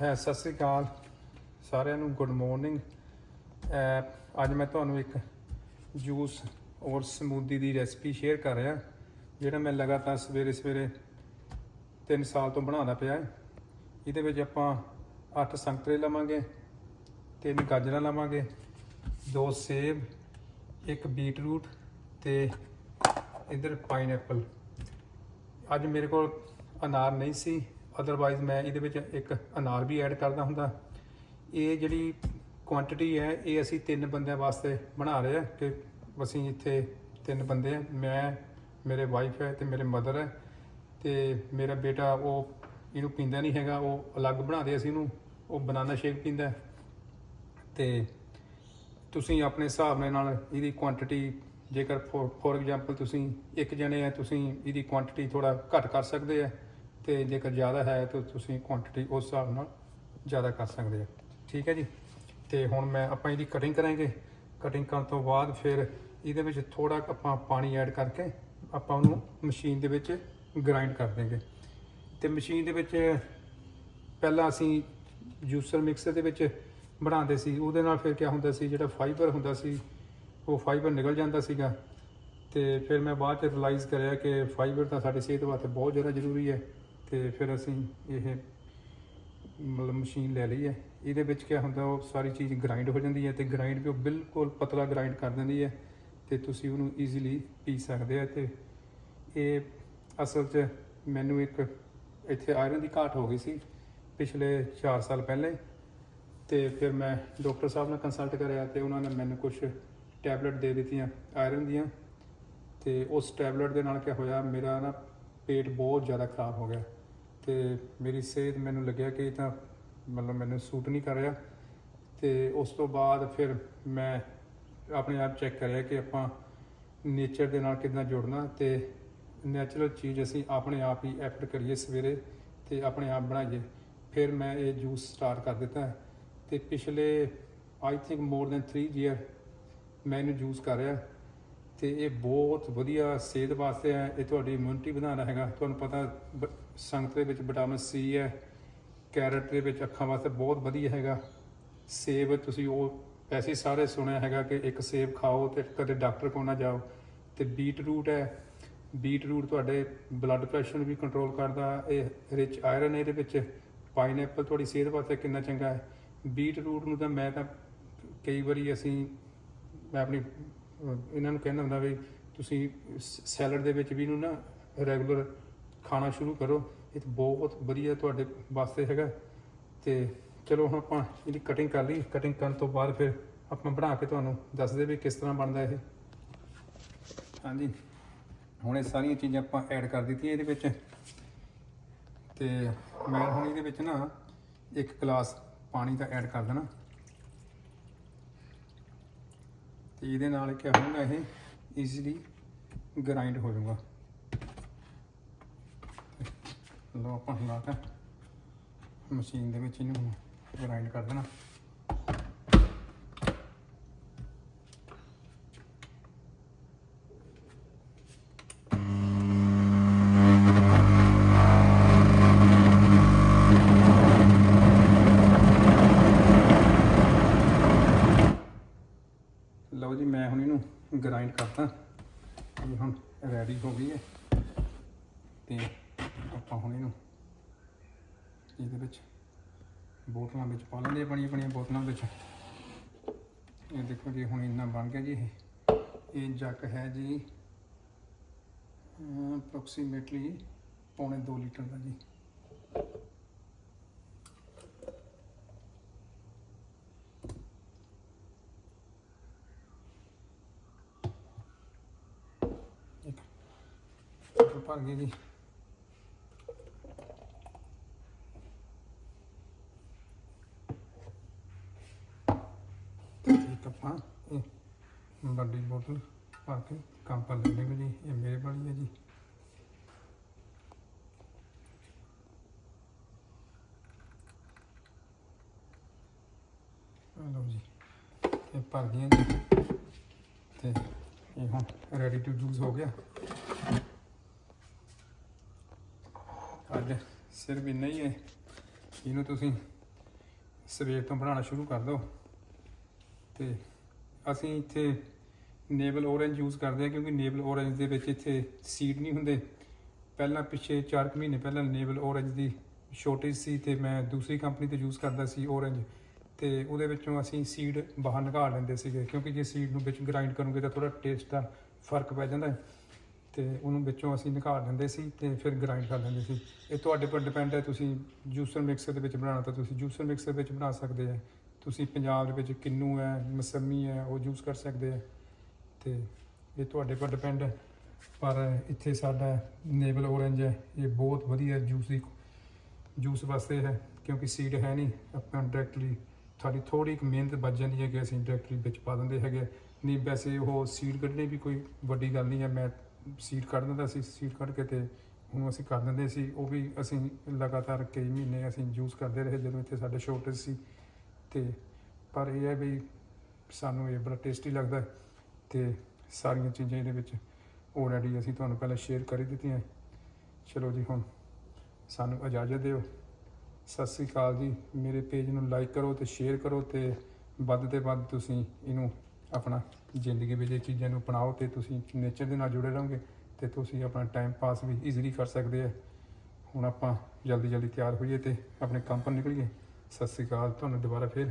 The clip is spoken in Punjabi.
ਹੈ, ਸਤਿ ਸ੍ਰੀ ਅਕਾਲ ਸਾਰਿਆਂ ਨੂੰ ਗੁੱਡ ਮਾਰਨਿੰਗ ਅੱਜ ਮੈਂ ਤੁਹਾਨੂੰ ਇੱਕ ਜੂਸ ਔਰ ਸਮੂਦੀ ਦੀ ਰੈਸਪੀ ਸ਼ੇਅਰ ਕਰ ਰਿਹਾ, ਜਿਹੜਾ ਮੈਂ ਲਗਾਤਾਰ ਸਵੇਰੇ ਸਵੇਰੇ 3 ਸਾਲ ਤੋਂ ਬਣਾਉਂਦਾ ਪਿਆ ਹੈ। ਇਹਦੇ ਵਿੱਚ ਆਪਾਂ 8 ਸੰਤਰੇ ਲਵਾਂਗੇ, ਤਿੰਨ ਗਾਜਰਾਂ ਲਵਾਂਗੇ, ਦੋ ਸੇਬ, ਇੱਕ ਬੀਟਰੂਟ ਤੇ ਇਧਰ ਪਾਈਨਐਪਲ ਅੱਜ ਮੇਰੇ ਕੋਲ ਅਨਾਰ ਨਹੀਂ ਸੀ ਅਦਰਵਾਈਜ਼ ਮੈਂ ਇਹਦੇ ਵਿੱਚ ਇੱਕ ਅਨਾਰ ਵੀ ਐਡ ਕਰਦਾ ਹੁੰਦਾ। ਇਹ ਜਿਹੜੀ ਕੁਆਂਟੀਟੀ ਹੈ, ਇਹ ਅਸੀਂ ਤਿੰਨ ਬੰਦਿਆਂ ਵਾਸਤੇ ਬਣਾ ਰਹੇ ਹਾਂ ਕਿ ਅਸੀਂ ਇੱਥੇ ਤਿੰਨ ਬੰਦੇ ਹਾਂ। ਮੈਂ, ਮੇਰੇ ਵਾਈਫ ਹੈ ਤੇ ਮੇਰੇ ਮਦਰ ਹੈ ਤੇ ਮੇਰਾ ਬੇਟਾ ਉਹ ਇਹਨੂੰ ਪੀਂਦਾ ਨਹੀਂ ਹੈਗਾ, ਉਹ ਅਲੱਗ ਬਣਾਦੇ ਅਸੀਂ ਇਹਨੂੰ, ਉਹ ਬਨਾਨਾ ਸ਼ੇਕ ਪੀਂਦਾ ਹੈ। ਤੇ ਤੁਸੀਂ ਆਪਣੇ ਹਿਸਾਬ ਨਾਲ ਇਹਦੀ ਕੁਆਂਟੀਟੀ ਜੇਕਰ ਫੋਰ ਐਗਜ਼ਾਮਪਲ ਤੁਸੀਂ ਇੱਕ ਜਣੇ ਆ, ਤੁਸੀਂ ਇਹਦੀ ਕੁਆਂਟੀਟੀ ਥੋੜਾ ਘੱਟ ਕਰ ਸਕਦੇ ਆ। ਤੇ ਜੇਕਰ ਜ਼ਿਆਦਾ ਹੈ ਤਾਂ ਤੁਸੀਂ ਕੁਆਂਟੀਟੀ ਉਸ ਹਿਸਾਬ ਨਾਲ ਜ਼ਿਆਦਾ ਕਰ ਸਕਦੇ ਆ ਠੀਕ ਹੈ ਜੀ? ਤੇ ਹੁਣ ਮੈਂ ਆਪਾਂ ਇਹਦੀ ਕਟਿੰਗ ਕਰਾਂਗੇ। ਕਟਿੰਗ ਕਰਨ ਤੋਂ ਬਾਅਦ ਫਿਰ ਇਹਦੇ ਵਿੱਚ ਥੋੜਾ ਆਪਾਂ ਪਾਣੀ ਐਡ ਕਰਕੇ ਆਪਾਂ ਉਹਨੂੰ ਮਸ਼ੀਨ ਦੇ ਵਿੱਚ ਗ੍ਰਾਈਂਡ ਕਰ ਦੇਂਗੇ ਤੇ ਮਸ਼ੀਨ ਦੇ ਵਿੱਚ ਪਹਿਲਾਂ ਅਸੀਂ ਜੂਸਰ ਮਿਕਸਰ ਦੇ ਵਿੱਚ ਬਣਾਉਂਦੇ ਸੀ। ਉਹਦੇ ਨਾਲ ਫਿਰ ਕੀ ਹੁੰਦਾ ਸੀ? ਜਿਹੜਾ ਫਾਈਬਰ ਹੁੰਦਾ ਸੀ, ਉਹ ਫਾਈਬਰ ਨਿਕਲ ਜਾਂਦਾ ਸੀਗਾ। ਤੇ ਫਿਰ ਮੈਂ ਬਾਅਦ ਚ ਰਿਅਲਾਈਜ਼ ਕਰਿਆ ਕਿ ਫਾਈਬਰ ਤਾਂ ਸਾਡੀ ਸਿਹਤ ਵਾਸਤੇ ਬਹੁਤ ਜ਼ਿਆਦਾ ਜ਼ਰੂਰੀ ਹੈ। ਤੇ ਫਿਰ ਅਸੀਂ ਇਹ ਮਤਲਬ ਮਸ਼ੀਨ ਲੈ ਲਈ ਹੈ। ਇਹਦੇ ਵਿੱਚ ਕੀ ਹੁੰਦਾ, ਉਹ ਸਾਰੀ ਚੀਜ਼ ਗ੍ਰਾਈਂਡ ਹੋ ਜਾਂਦੀ ਹੈ ਤੇ ਗ੍ਰਾਈਂਡ ਵੀ ਉਹ ਬਿਲਕੁਲ ਪਤਲਾ ਗ੍ਰਾਈਂਡ ਕਰ ਦਿੰਦੀ ਹੈ ਤੇ ਤੁਸੀਂ ਉਹਨੂੰ ਈਜ਼ੀਲੀ ਪੀ ਸਕਦੇ ਆ ਤੇ ਇਹ ਅਸਲ 'ਚ ਮੈਨੂੰ ਇੱਕ ਇੱਥੇ ਆਇਰਨ ਦੀ ਘਾਟ ਹੋ ਗਈ ਸੀ ਪਿਛਲੇ 4 ਸਾਲ ਪਹਿਲੇ ਤੇ ਫਿਰ ਮੈਂ ਡਾਕਟਰ ਸਾਹਿਬ ਨਾਲ ਕੰਸਲਟ ਕਰਿਆ ਤੇ ਉਹਨਾਂ ਨੇ ਮੈਨੂੰ ਕੁਝ ਟੈਬਲੇਟ ਦੇ ਦਿੱਤੀਆਂ ਆਇਰਨ ਦੀਆਂ ਤੇ ਉਸ ਟੈਬਲੇਟ ਦੇ ਨਾਲ ਕੀ ਹੋਇਆ, ਮੇਰਾ ਨਾ ਪੇਟ ਬਹੁਤ ਜ਼ਿਆਦਾ ਖਰਾਬ ਹੋ ਗਿਆ। ਤੇ ਮੇਰੀ ਸਿਹਤ ਮੈਨੂੰ ਲੱਗਿਆ ਕਿ ਇਹ ਤਾਂ ਮਤਲਬ ਮੈਨੂੰ ਸੂਟ ਨਹੀਂ ਕਰ ਰਿਹਾ। ਤੇ ਉਸ ਤੋਂ ਬਾਅਦ ਫਿਰ ਮੈਂ ਆਪਣੇ ਆਪ ਚੈੱਕ ਕਰਿਆ ਕਿ ਆਪਾਂ ਨੇਚਰ ਦੇ ਨਾਲ ਕਿੱਦਾਂ ਜੁੜਨਾ ਤੇ ਨੈਚੁਰਲ ਚੀਜ਼ ਅਸੀਂ ਆਪਣੇ ਆਪ ਹੀ ਐਫਰਟ ਕਰੀਏ ਸਵੇਰੇ ਤੇ ਆਪਣੇ ਆਪ ਬਣਾਈਏ। ਫਿਰ ਮੈਂ ਇਹ ਜੂਸ ਸਟਾਰਟ ਕਰ ਦਿੱਤਾ ਤੇ ਪਿਛਲੇ I think more than 3 year ਮੈਂ ਇਹਨੂੰ ਜੂਸ ਕਰ ਰਿਹਾ ਤੇ ਇਹ ਬਹੁਤ ਵਧੀਆ ਸਿਹਤ ਵਾਸਤੇ ਹੈ। ਇਹ ਤੁਹਾਡੀ ਇਮਿਊਨਿਟੀ ਵਧਾਉਣਾ ਹੈਗਾ। ਤੁਹਾਨੂੰ ਪਤਾ ਸੰਗਤ ਦੇ ਵਿੱਚ ਵਿਟਾਮਿਨ ਸੀ ਹੈ, ਕੈਰਟ ਦੇ ਵਿੱਚ ਅੱਖਾਂ ਵਾਸਤੇ ਬਹੁਤ ਵਧੀਆ ਹੈਗਾ। ਸੇਬ ਤੁਸੀਂ ਉਹ ਵੈਸੇ ਸਾਰੇ ਸੁਣਿਆ ਹੈਗਾ ਕਿ ਇੱਕ ਸੇਬ ਖਾਓ ਤੇ ਕਦੇ ਡਾਕਟਰ ਕੋਲ ਨਾ ਜਾਓ। ਤੇ ਬੀਟ ਰੂਟ ਹੈ ਬੀਟ ਰੂਟ ਤੁਹਾਡੇ ਬਲੱਡ ਪ੍ਰੈਸ਼ਰ ਨੂੰ ਵੀ ਕੰਟਰੋਲ ਕਰਦਾ, ਇਹ ਰਿਚ ਆਇਰਨ ਇਹਦੇ ਵਿੱਚ। ਪਾਈਨਐਪਲ ਤੁਹਾਡੀ ਸਿਹਤ ਵਾਸਤੇ ਕਿੰਨਾ ਚੰਗਾ ਹੈ। ਬੀਟ ਰੂਟ ਨੂੰ ਤਾਂ ਮੈਂ ਤਾਂ ਕਈ ਵਾਰੀ ਅਸੀਂ, ਮੈਂ ਆਪਣੀ ਇਹਨਾਂ ਨੂੰ ਕਹਿੰਦਾ ਹੁੰਦਾ ਵੀ ਤੁਸੀਂ ਸੈਲਡ ਦੇ ਵਿੱਚ ਵੀ ਇਹਨੂੰ ਨਾ ਰੈਗੂਲਰ ਖਾਣਾ ਸ਼ੁਰੂ ਕਰੋ। ਇਹ ਤਾਂ ਬਹੁਤ ਵਧੀਆ ਤੁਹਾਡੇ ਵਾਸਤੇ ਹੈਗਾ। ਤੇ ਚਲੋ ਹੁਣ ਆਪਾਂ ਇਹਦੀ ਕਟਿੰਗ ਕਰ ਲਈ। ਕਟਿੰਗ ਕਰਨ ਤੋਂ ਬਾਅਦ ਫਿਰ ਆਪਾਂ ਬਣਾ ਕੇ ਤੁਹਾਨੂੰ ਦੱਸਦੇ ਵੀ ਕਿਸ ਤਰ੍ਹਾਂ ਬਣਦਾ ਇਹ। ਹਾਂਜੀ। ਹੁਣ ਇਹ ਸਾਰੀਆਂ ਚੀਜ਼ਾਂ ਆਪਾਂ ਐਡ ਕਰ ਦਿੱਤੀਆਂ ਇਹਦੇ ਵਿੱਚ। ਤੇ ਮੈਂ ਹੁਣ ਇਹਦੇ ਵਿੱਚ ਨਾ ਇੱਕ ਗਲਾਸ ਪਾਣੀ ਦਾ ਐਡ ਕਰ ਦੇਣਾ। ਤੇ ਇਹਦੇ ਨਾਲ ਕੀ ਹੋਊਗਾ, ਇਹ ਈਜ਼ੀਲੀ ਗ੍ਰਾਈਂਡ ਹੋ ਜਾਊਗਾ। ਲੋ ਆਪਾਂ ਲਾ ਕੇ ਮਸ਼ੀਨ ਦੇ ਵਿੱਚ ਇਹਨੂੰ ਗ੍ਰਾਈਂਡ ਕਰ ਦੇਣਾ ਲਓ ਜੀ, ਮੈਂ ਹੁਣ ਇਹਨੂੰ ਗ੍ਰਾਈਂਡ ਕਰਤਾ। ਇਹ ਹੁਣ ਰੈਡੀ ਹੋ ਗਈ ਹੈ। ਤੇ ਆਪਾਂ ਹੁਣ ਇਹਨੂੰ ਇਹਦੇ ਵਿੱਚ ਬੋਤਲਾਂ ਵਿੱਚ ਪਾ ਲੈਂਦੇ ਆਪਣੀਆਂ ਆਪਣੀਆਂ ਬੋਤਲਾਂ ਵਿੱਚ। ਇਹ ਦੇਖੋ ਜੀ, ਹੁਣ ਇੰਨਾ ਬਣ ਗਿਆ ਜੀ ਇਹ। ਇਹ ਜੱਗ ਹੈ ਜੀ ਅਪਰੋਕਸੀਮੇਟਲੀ ਪੌਣੇ 2 ਲੀਟਰ ਦਾ ਜੀ। ਇੱਕ। ਇੱਕ ਭਰ ਗਈ ਜੀ ਇੱਕ ਆਪਾਂ ਇਹ ਵੱਡੀ ਬੋਤਲ ਪਾ ਕੇ ਕੰਮ ਪਰ ਲੈ ਲਵਾਂਗੇ ਜੀ, ਇਹ ਮੇਰੇ ਵਾਲੀ ਹੈ ਜੀ। ਲਓ ਜੀ, ਇਹ ਭਰ ਗਈਆਂ ਜੀ। ਤੇ ਇਹ ਹੁਣ ਰੈਡੀ ਟੂ ਯੂਜ਼ ਹੋ ਗਿਆ। ਅੱਜ ਸਿਰਫ ਇੰਨਾ ਹੀ ਹੈ, ਇਹਨੂੰ ਤੁਸੀਂ ਸਵੇਰ ਤੋਂ ਬਣਾਉਣਾ ਸ਼ੁਰੂ ਕਰ ਦਿਓ। ਤੇ ਅਸੀਂ ਇੱਥੇ ਨੇਵਲ ਔਰੇਂਜ ਯੂਜ਼ ਕਰਦੇ ਹਾਂ ਕਿਉਂਕਿ ਨੇਵਲ ਔਰੇਂਜ ਦੇ ਵਿੱਚ ਇੱਥੇ ਸੀਡ ਨਹੀਂ ਹੁੰਦੇ। ਪਹਿਲਾਂ ਪਿਛੇ 4 ਮਹੀਨੇ ਪਹਿਲਾਂ ਨੇਵਲ ਔਰੇਂਜ ਦੀ ਸ਼ੋਰਟੇਜ ਸੀ ਤੇ ਮੈਂ ਦੂਸਰੀ ਕੰਪਨੀ 'ਤੇ ਯੂਜ਼ ਕਰਦਾ ਸੀ ਔਰੇਂਜ ਤੇ ਉਹਦੇ ਵਿੱਚੋਂ ਅਸੀਂ ਸੀਡ ਬਾਹਰ ਨਿਕਾਲ ਲੈਂਦੇ ਸੀਗੇ ਕਿਉਂਕਿ ਜੇ ਸੀਡ ਨੂੰ ਵਿੱਚ ਗ੍ਰਾਈਂਡ ਕਰੋਗੇ ਤਾਂ ਥੋੜਾ ਟੇਸਟ ਦਾ ਫ਼ਰਕ ਪੈ ਜਾਂਦਾ ਹੈ ਤੇ ਉਹਨੂੰ ਵਿੱਚੋਂ ਅਸੀਂ ਨਿਕਾਲ ਲੈਂਦੇ ਸੀ ਤੇ ਫਿਰ ਗ੍ਰਾਈਂਡ ਕਰ ਲੈਂਦੇ ਸੀ। ਇਹ ਤੁਹਾਡੇ ਪਰ ਡਿਪੈਂਡ ਹੈ, ਤੁਸੀਂ ਜੂਸਰ ਮਿਕਸਰ ਦੇ ਵਿੱਚ ਬਣਾਉਣਾ ਤਾਂ ਤੁਸੀਂ ਜੂਸਰ ਮਿਕਸਰ ਵਿੱਚ ਬਣਾ ਸਕਦੇ ਆ। ਤੁਸੀਂ ਪੰਜਾਬ ਦੇ ਵਿੱਚ ਕਿੰਨੂ ਹੈ, ਮਸੰਮੀ ਹੈ, ਉਹ ਯੂਜ਼ ਕਰ ਸਕਦੇ ਆ ਤੇ ਇਹ ਤੁਹਾਡੇ ਪਰ ਡਿਪੈਂਡ ਹੈ, ਪਰ ਇੱਥੇ ਸਾਡਾ ਨੇਵਲ ਔਰੇਂਜ ਹੈ, ਇਹ ਬਹੁਤ ਵਧੀਆ ਜੂਸ ਦੀ ਜੂਸ ਵਾਸਤੇ ਹੈ, ਕਿਉਂਕਿ ਸੀਡ ਹੈ ਨਹੀਂ, ਆਪਾਂ ਡਾਇਰੈਕਟਲੀ ਸਾਡੀ ਥੋੜੀ ਕੁ ਮਿਹਨਤ ਬਚ ਜਾਂਦੀ ਹੈ ਕਿ ਅਸੀਂ ਡਾਇਰੈਕਟਲੀ ਵਿੱਚ ਪਾ ਦਿੰਦੇ ਹੈਗੇ ਨਹੀਂ, ਵੈਸੇ ਉਹ ਸੀਡ ਕੱਢਣੀ ਵੀ ਕੋਈ ਵੱਡੀ ਗੱਲ ਨਹੀਂ ਹੈ, ਮੈਂ ਸੀਡ ਕੱਢ ਦਿੰਦਾ ਸੀ ਸੀਡ ਕੱਢ ਕੇ ਤੇ ਉਹਨੂੰ ਅਸੀਂ ਕਰ ਦਿੰਦੇ ਸੀ, ਉਹ ਵੀ ਅਸੀਂ ਲਗਾਤਾਰ ਕਈ ਮਹੀਨੇ ਅਸੀਂ ਯੂਜ਼ ਕਰਦੇ ਰਹੇ, ਜਦੋਂ ਇੱਥੇ ਸਾਡੇ ਸ਼ੋਰਟੇਜ ਸੀ। ਤੇ ਪਰ ਇਹ ਹੈ ਵੀ ਸਾਨੂੰ ਇਹ ਬੜਾ ਟੇਸਟੀ ਲੱਗਦਾ ਹੈ ਤੇ ਸਾਰੀਆਂ ਚੀਜ਼ਾਂ ਇਹਦੇ ਵਿੱਚ ਆਲਰੇਡੀ ਅਸੀਂ ਤੁਹਾਨੂੰ ਪਹਿਲਾਂ ਸ਼ੇਅਰ ਕਰ ਦਿੱਤੀਆਂ ਚਲੋ ਜੀ, ਹੁਣ ਸਾਨੂੰ ਇਜਾਜ਼ਤ ਦਿਓ। ਸਤਿ ਸ੍ਰੀ ਅਕਾਲ ਜੀ। ਮੇਰੇ ਪੇਜ ਨੂੰ ਲਾਈਕ ਕਰੋ ਤੇ ਸ਼ੇਅਰ ਕਰੋ ਤੇ ਵੱਧ ਤੇ ਵੱਧ ਤੁਸੀਂ ਇਹਨੂੰ ਆਪਣਾ ਜ਼ਿੰਦਗੀ ਵਿੱਚ ਇਹ ਚੀਜ਼ਾਂ ਨੂੰ ਅਪਣਾਓ ਤੇ ਤੁਸੀਂ ਨੇਚਰ ਦੇ ਨਾਲ ਜੁੜੇ ਰਹੋਗੇ ਤੇ ਤੁਸੀਂ ਆਪਣਾ ਟਾਈਮ ਪਾਸ ਵੀ ਈਜ਼ੀਲੀ ਕਰ ਸਕਦੇ ਆ ਹੁਣ ਆਪਾਂ ਜਲਦੀ ਜਲਦੀ ਤਿਆਰ ਹੋਈਏ ਤੇ ਆਪਣੇ ਕੰਮ ਪਰ ਨਿਕਲੀਏ। ਸਤਿ ਸ੍ਰੀ ਅਕਾਲ ਤੁਹਾਨੂੰ ਦੁਬਾਰਾ ਫੇਰ